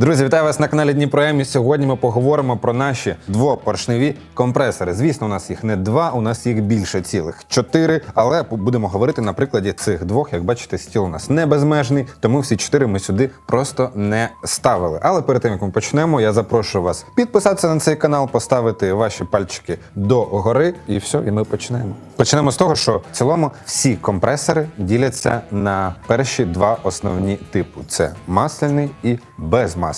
Друзі, вітаю вас на каналі Дніпром. І Сьогодні ми поговоримо про наші двопоршневі компресори. Звісно, у нас їх не два, у нас їх більше цілих чотири. Але будемо говорити на прикладі цих двох. Як бачите, стіл у нас не безмежний, тому всі чотири ми сюди просто не ставили. Але перед тим як ми почнемо, я запрошую вас підписатися на цей канал, поставити ваші пальчики до гори, і все, і ми почнемо. Почнемо з того, що в цілому всі компресори діляться на перші два основні типу: це масляний і безмасляний.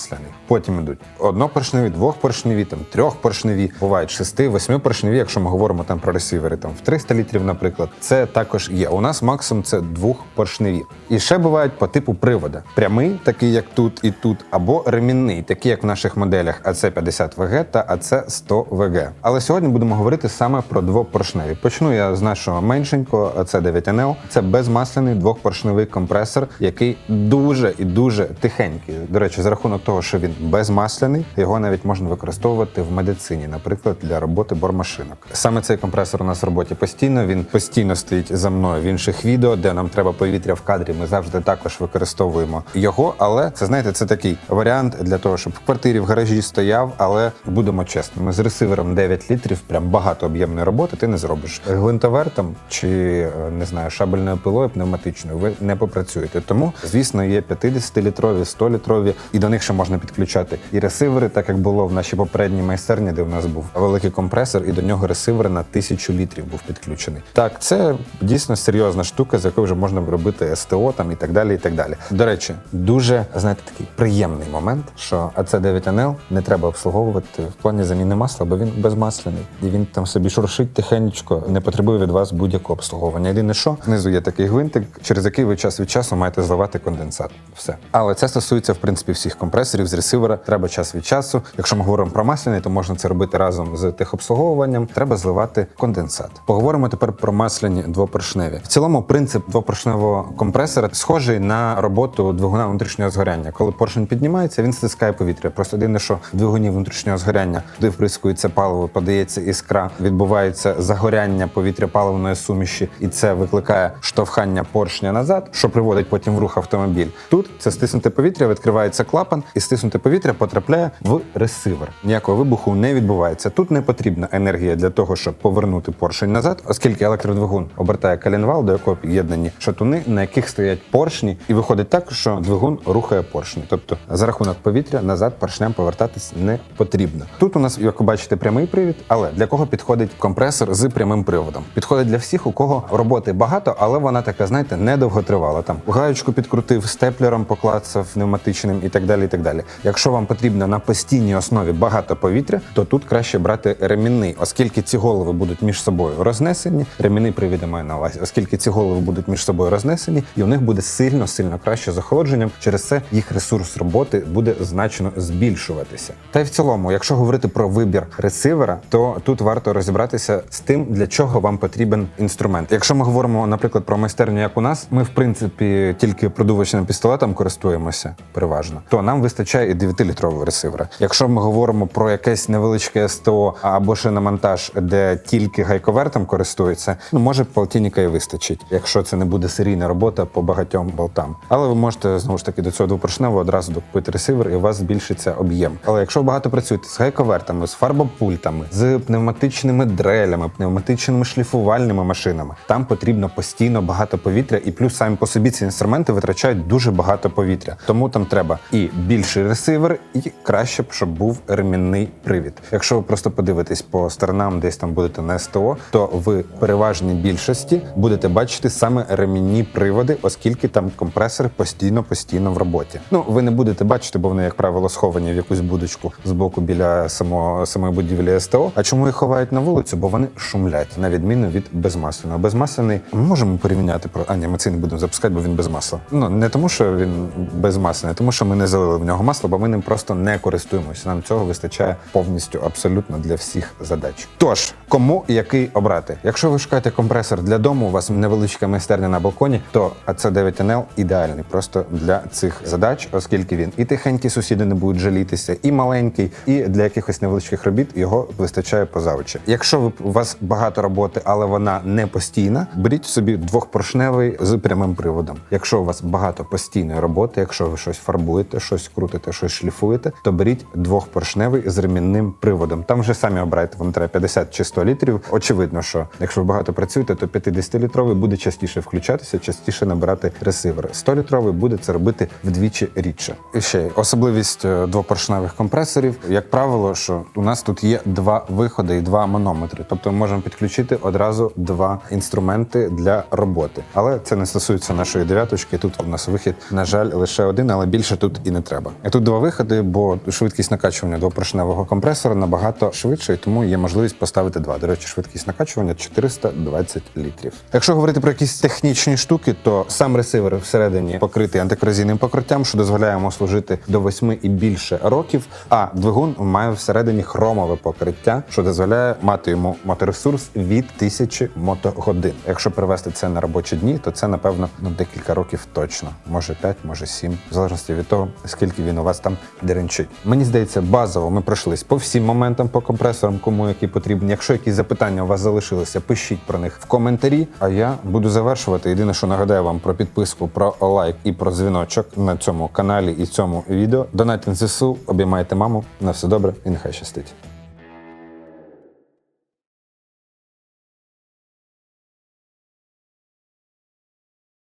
Потім йдуть однопоршневі, двохпоршневі, там трьохпоршневі, бувають шести, восьмипоршневі, якщо ми говоримо там про ресивери, там в 300 літрів, наприклад, це також є. У нас максимум це двохпоршневі. І ще бувають по типу привода: прямий, такий як тут і тут, або ремінний, такий як в наших моделях AC50 VG та AC100 VG. Але сьогодні будемо говорити саме про двопоршневі. Почну я з нашого меншенького AC9NL. Це безмасляний двохпоршневий компресор, який дуже і дуже тихенький. До речі, за рахунок того, що він безмасляний, його навіть можна використовувати в медицині, наприклад, для роботи бормашинок. Саме цей компресор у нас в роботі постійно. Він постійно стоїть за мною в інших відео, де нам треба повітря в кадрі. Ми завжди також використовуємо його. Але це знаєте, це такий варіант для того, щоб в квартирі в гаражі стояв. Але будемо чесними, з ресивером 9 літрів, прям багато об'ємної роботи ти не зробиш. Гвинтовертом чи е, не знаю, шабельною пилою пневматичною ви не попрацюєте. Тому, звісно, є 50-літрові, 100-літрові, і до них ще можна підключати і ресивери, так як було в нашій попередній майстерні, де в нас був великий компресор, і до нього ресивер на тисячу літрів був підключений. Так, це дійсно серйозна штука, з якою вже можна робити СТО там і так далі. І так далі. До речі, дуже знаєте, такий приємний момент, що АЦ9НЛ не треба обслуговувати в плані заміни масла, бо він безмасляний. І він там собі шуршить тихенечко, не потребує від вас будь-якого обслуговування. Єдине, що знизу є такий гвинтик, через який ви час від часу маєте зливати конденсат. Все. Але це стосується в принципі всіх компресорів з ресивера. Треба час від часу. Якщо ми говоримо про масляний, то можна це робити разом з техобслуговуванням. Треба зливати конденсат. Поговоримо тепер про масляні двопоршневі. В цілому принцип двопоршневого компресора схожий на роботу двигуна внутрішнього згоряння. Коли поршень піднімається, він стискає повітря. Просто єдине, що в двигуні внутрішнього згоряння, туди вприскується паливо, подається іскра, відбувається загоряння повітря паливної суміші, і це викликає штовхання поршня назад, що приводить потім в рух автомобіль. Тут це стиснуте повітря, відкривається клапан, і стиснуте повітря потрапляє в ресивер. Ніякого вибуху не відбувається. Тут не потрібна енергія для того, щоб повернути поршень назад, оскільки електродвигун обертає коленвал, до якого під'єднані шатуни, на яких стоять поршні, і виходить так, що двигун рухає поршні. Тобто за рахунок повітря назад поршням повертатись не потрібно. Тут у нас, як ви бачите, прямий привід, але для кого підходить компресор з прямим приводом? Підходить для всіх, у кого роботи багато, але вона така, знаєте, недовготривала. Там гаючку підкрутив, степлером поклацав пневматичним і так далі. Так далі. Якщо вам потрібно на постійній основі багато повітря, то тут краще брати ремінний, оскільки ці голови будуть між собою рознесені. Ремінний привід я маю на увазі, оскільки ці голови будуть між собою рознесені, і у них буде сильно сильно краще з охолодженням. Через це їх ресурс роботи буде значно збільшуватися. Та й в цілому, якщо говорити про вибір ресивера, то тут варто розібратися з тим, для чого вам потрібен інструмент. Якщо ми говоримо, наприклад, про майстерню, як у нас, ми в принципі тільки продувачним пістолетом користуємося переважно, то нам вистачає і 9-літрового ресивера. Якщо ми говоримо про якесь невеличке СТО або шиномонтаж, де тільки гайковертом користується, ну може полтинника і вистачить, якщо це не буде серійна робота по багатьом болтам. Але ви можете знову ж таки до цього двопоршневого одразу докупити ресивер, і у вас збільшиться об'єм. Але якщо багато працюєте з гайковертами, з фарбопультами, з пневматичними дрелями, пневматичними шліфувальними машинами, там потрібно постійно багато повітря, і плюс самі по собі ці інструменти витрачають дуже багато повітря. Тому там треба і більший ресивер, і краще б, щоб був ремінний привід. Якщо ви просто подивитесь по сторонам, десь там будете на СТО, то ви переважній більшості будете бачити саме ремінні приводи, оскільки там компресори постійно постійно в роботі. Ну ви не будете бачити, бо вони, як правило, сховані в якусь будочку з боку біля самого самої будівлі СТО. А чому їх ховають на вулицю? Бо вони шумлять, на відміну від безмасляного. Безмасляний ми можемо порівняти про а ні, ми це не будемо запускати, бо він без масла. Ну не тому, що він безмасляний, а тому що ми не залили нього масло, бо ми ним просто не користуємося. Нам цього вистачає повністю абсолютно для всіх задач. Тож кому який обрати? Якщо ви шукаєте компресор для дому, у вас невеличка майстерня на балконі, то AC9NL ідеальний просто для цих задач, оскільки він і тихенькі сусіди не будуть жалітися, і маленький, і для якихось невеличких робіт його вистачає позавчі. Якщо ви у вас багато роботи, але вона не постійна, беріть собі двохпоршневий з прямим приводом. Якщо у вас багато постійної роботи, якщо ви щось фарбуєте, щось крутите, щось шліфуєте, то беріть двохпоршневий з ремінним приводом. Там вже самі обирайте, вам треба 50 чи 100 літрів. Очевидно, що якщо ви багато працюєте, то 50-літровий буде частіше включатися, частіше набирати ресивер. 100-літровий буде це робити вдвічі рідше. І ще особливість е, двопоршневих компресорів, як правило, що у нас тут є два виходи і два манометри. Тобто ми можемо підключити одразу два інструменти для роботи. Але це не стосується нашої дев'яточки. Тут у нас вихід, на жаль, лише один, але більше тут і не треба. І тут два виходи, бо швидкість накачування двопоршневого компресора набагато швидше, і тому є можливість поставити два. До речі, швидкість накачування 420 літрів. Якщо говорити про якісь технічні штуки, то сам ресивер всередині покритий антикорозійним покриттям, що дозволяє йому служити до 8 і більше років. А двигун має всередині хромове покриття, що дозволяє мати йому моторесурс від тисячі мотогодин. Якщо перевести це на робочі дні, то це напевно ну декілька років точно, може 5, може 7, в залежності від того, скільки він у вас там деренчить. Мені здається, базово ми пройшлись по всім моментам по компресорам, кому які потрібні. Якщо якісь запитання у вас залишилися, пишіть про них в коментарі. А я буду завершувати. Єдине, що нагадаю вам про підписку, про лайк і про дзвіночок на цьому каналі і цьому відео. Донайте ЗСУ, обіймайте маму. На все добре і нехай щастить.